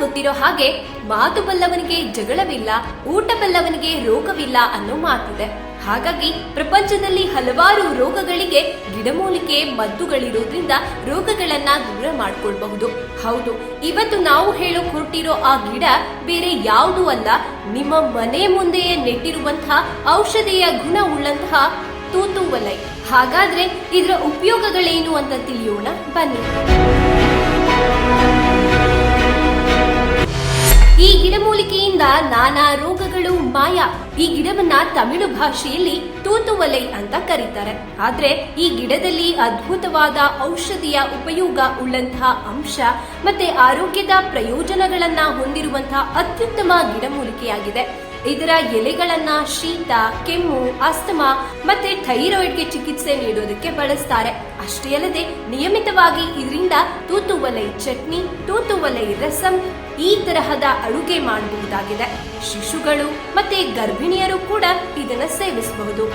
ಗೊತ್ತಿರೋ ಹಾಗೆ ಮಾತು ಬಲ್ಲವನಿಗೆ ಜಗಳವಿಲ್ಲ, ಊಟ ಬಲ್ಲವನಿಗೆ ರೋಗವಿಲ್ಲ ಅನ್ನೋ ಮಾತಿದೆ. ಹಾಗಾಗಿ ಪ್ರಪಂಚದಲ್ಲಿ ಹಲವಾರು ರೋಗಗಳಿಗೆ ಗಿಡಮೂಲಿಕೆ ಮದ್ದುಗಳಿರೋದ್ರಿಂದ ರೋಗಗಳನ್ನ ದೂರ ಮಾಡ್ಕೊಳ್ಬಹುದು. ಹೌದು, ಇವತ್ತು ನಾವು ಹೇಳೋ ಹೊರಟಿರೋ ಆ ಗಿಡ ಬೇರೆ ಯಾವುದೂ ಅಲ್ಲ. ನಿಮ್ಮ ಮನೆ ಮುಂದೆಯೇ ನೆಟ್ಟಿರುವಂತಹ ಔಷಧೀಯ ಗುಣ ಉಳ್ಳಂತಹ ತೂತುವಲೈ ಹಾಗಾದ್ರೆ ಇದರ ಉಪಯೋಗಗಳೇನು ಅಂತ ತಿಳಿಯೋಣ? ಬನ್ನಿ. ಈ ಗಿಡಮೂಲಿಕೆಯಿಂದ ನಾನಾ ರೋಗಗಳು ಮಾಯ. ಈ ಗಿಡವನ್ನ ತಮಿಳು ಭಾಷೆಯಲ್ಲಿ ತೂತುವಲೈ ಅಂತ ಕರೀತಾರೆ. ಆದ್ರೆ ಈ ಗಿಡದಲ್ಲಿ ಅದ್ಭುತವಾದ ಔಷಧಿಯ ಉಪಯೋಗ ಉಳ್ಳಂತಹ ಅಂಶ ಮತ್ತೆ ಆರೋಗ್ಯದ ಪ್ರಯೋಜನಗಳನ್ನ ಹೊಂದಿರುವಂತಹ ಅತ್ಯುತ್ತಮ ಗಿಡಮೂಲಿಕೆಯಾಗಿದೆ. ಇದರ ಎಲೆಗಳನ್ನ ಶೀತ, ಕೆಮ್ಮು, ಅಸ್ತಮಾ ಮತ್ತೆ ಥೈರಾಯ್ಡ್ಗೆ ಚಿಕಿತ್ಸೆ ನೀಡೋದಕ್ಕೆ ಬಳಸ್ತಾರೆ. ಅಷ್ಟೇ ಅಲ್ಲದೆ ನಿಯಮಿತವಾಗಿ ಇದರಿಂದ ತೂತುವಲೈ ಚಟ್ನಿ ತೂತುವಲೈ ರಸಂ ಈ ತರಹದ ಅಡುಗೆ ಮಾಡಬಹುದಾಗಿದೆ. ಶಿಶುಗಳು ಮತ್ತೆ ಗರ್ಭಿಣಿಯರು ಕೂಡ ಇದನ್ನ ಸೇವಿಸಬಹುದು.